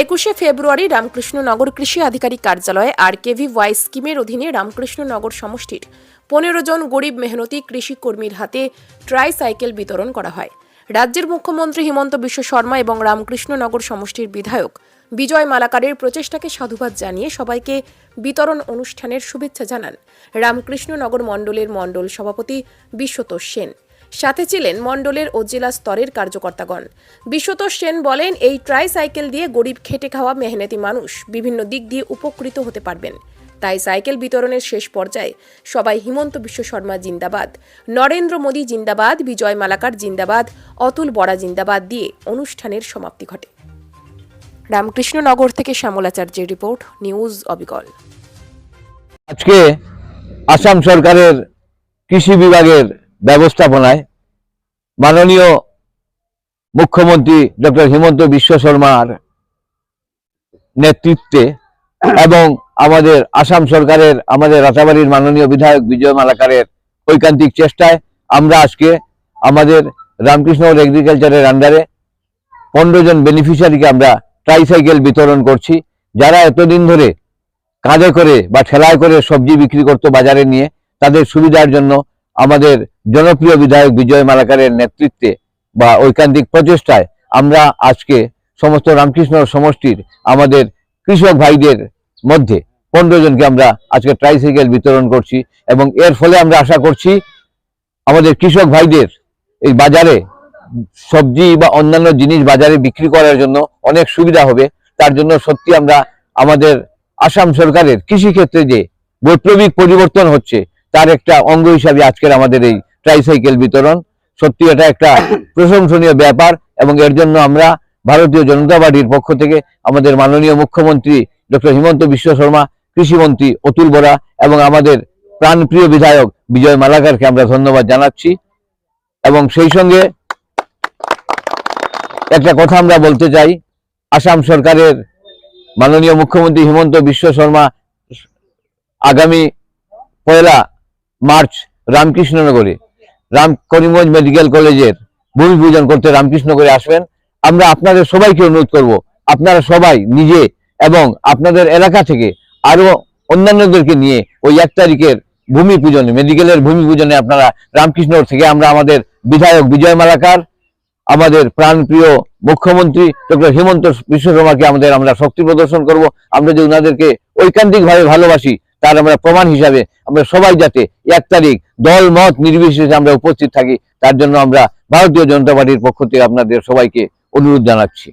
একুশে ফেব্রুয়ারি রামকৃষ্ণনগর কৃষি আধিকারিক কার্যালয়ে আর কেভি ওয়াই স্কিমের অধীনে রামকৃষ্ণনগর সমষ্টির পনেরো জন গরিব মেহনতি কৃষি কর্মীর হাতে ট্রাই সাইকেল বিতরণ করা হয়। রাজ্যের মুখ্যমন্ত্রী হিমন্ত বিশ্ব শর্মা এবং রামকৃষ্ণনগর সমষ্টির বিধায়ক বিজয় মালাকারের প্রচেষ্টাকে সাধুবাদ জানিয়ে সবাইকে বিতরণ অনুষ্ঠানের শুভেচ্ছা জানান রামকৃষ্ণনগর মণ্ডলের মণ্ডল সভাপতি বিশ্বতোষ সেন। সাথে ছিলেন মণ্ডলের ও জেলা স্তরের কার্যকর্তাগণ। বিশ্বতোষ সেন বলেন, এই ট্রাই সাইকেল দিয়ে গরিব খেটে খাওয়া মেহনতি মানুষ বিভিন্ন দিক দিয়ে উপকৃত হতে পারবেন। তাই সাইকেল বিতরণের শেষ পর্যায়ে সবাই হিমন্ত বিশ্ব শর্মা জিন্দাবাদ, নরেন্দ্র মোদী জিন্দাবাদ, বিজয় মালাকার জিন্দাবাদ, অতুল বরা জিন্দাবাদ দিয়ে অনুষ্ঠানের সমাপ্তি ঘটে। রামকৃষ্ণনগর থেকে শ্যামলাচার্যের রিপোর্ট, নিউজ অবিকল। আজকে আসাম সরকারের কৃষি বিভাগের ব্যবস্থাপনায় মাননীয় মুখ্যমন্ত্রী ডক্টর হিমন্ত বিশ্ব শর্মার নেতৃত্বে এবং আমাদের আসাম সরকারের, আমাদের রাতাবাড়ির মাননীয় বিধায়ক বিজয় মালাকারের ঐকান্তিক চেষ্টায় আমরা আজকে আমাদের রামকৃষ্ণ এগ্রিকালচারের আন্ডারে পনেরো জন বেনিফিশিয়ারিকে আমরা ট্রাইসাইকেল বিতরণ করছি, যারা এতদিন ধরে কাঁধে করে বা ঠেলায় করে সবজি বিক্রি করতো বাজারে নিয়ে, তাদের সুবিধার জন্য আমাদের জনপ্রিয় বিধায়ক বিজয় মালাকারের নেতৃত্বে বা ঐকান্তিক প্রচেষ্টায় আমরা আজকে সমস্ত রামকৃষ্ণ সমষ্টির আমাদের কৃষক ভাইদের মধ্যে পনেরো জনকে আমরা আজকে ট্রাইসাইকেল বিতরণ করছি এবং এর ফলে আমরা আশা করছি আমাদের কৃষক ভাইদের এই বাজারে সবজি বা অন্যান্য জিনিস বাজারে বিক্রি করার জন্য অনেক সুবিধা হবে। তার জন্য সত্যি আমরা আমাদের আসাম সরকারের কৃষি ক্ষেত্রে যে বৈপ্লবিক পরিবর্তন হচ্ছে তার একটা অঙ্গ হিসাবে আজকের আমাদের এই ট্রাইসাইকেল বিতরণ। সত্যি এটা একটা প্রশংসনীয় ব্যাপার এবং এর জন্য আমরা ভারতীয় জনতা পার্টির পক্ষ থেকে আমাদের মাননীয় মুখ্যমন্ত্রী ডক্টর হিমন্ত বিশ্ব শর্মা, কৃষিমন্ত্রী অতুল বরা এবং আমাদের প্রাণপ্রিয় বিধায়ক বিজয় মালাকারকে আমরা ধন্যবাদ জানাচ্ছি। এবং সেই সঙ্গে একটা কথা আমরা বলতে চাই। আসাম সরকারের মাননীয় মুখ্যমন্ত্রী হিমন্ত বিশ্ব শর্মা আগামী পয়লা মার্চ রামকৃষ্ণনগরে, রাম করিমগঞ্জ মেডিকেল কলেজের ভূমি পূজন করতে রামকৃষ্ণনগরে আসবেন। আমরা আপনাদের সবাইকে অনুরোধ করব, আপনারা সবাই নিজে এবং আপনাদের এলাকা থেকে আরও অন্যান্যদেরকে নিয়ে ওই এক তারিখের ভূমি পূজনে, মেডিকেলের ভূমি পূজনে আপনারা রামকৃষ্ণনগর থেকে আমরা আমাদের বিধায়ক বিজয় মালাকার, আমাদের প্রাণপ্রিয় মুখ্যমন্ত্রী ডক্টর হিমন্ত বিশ্ব শর্মাকে আমাদের আমরা শক্তি প্রদর্শন করব। আমরা যে ওনাদেরকে ঐকান্তিক ভাবে ভালোবাসি তার আমরা প্রমাণ হিসাবে আমরা সবাই যাতে এক তারিখ দল মত নির্বিশেষে আমরা উপস্থিত থাকি, তার জন্য আমরা ভারতীয় জনতা পার্টির পক্ষ থেকে আপনাদের সবাইকে অনুরোধ জানাচ্ছি।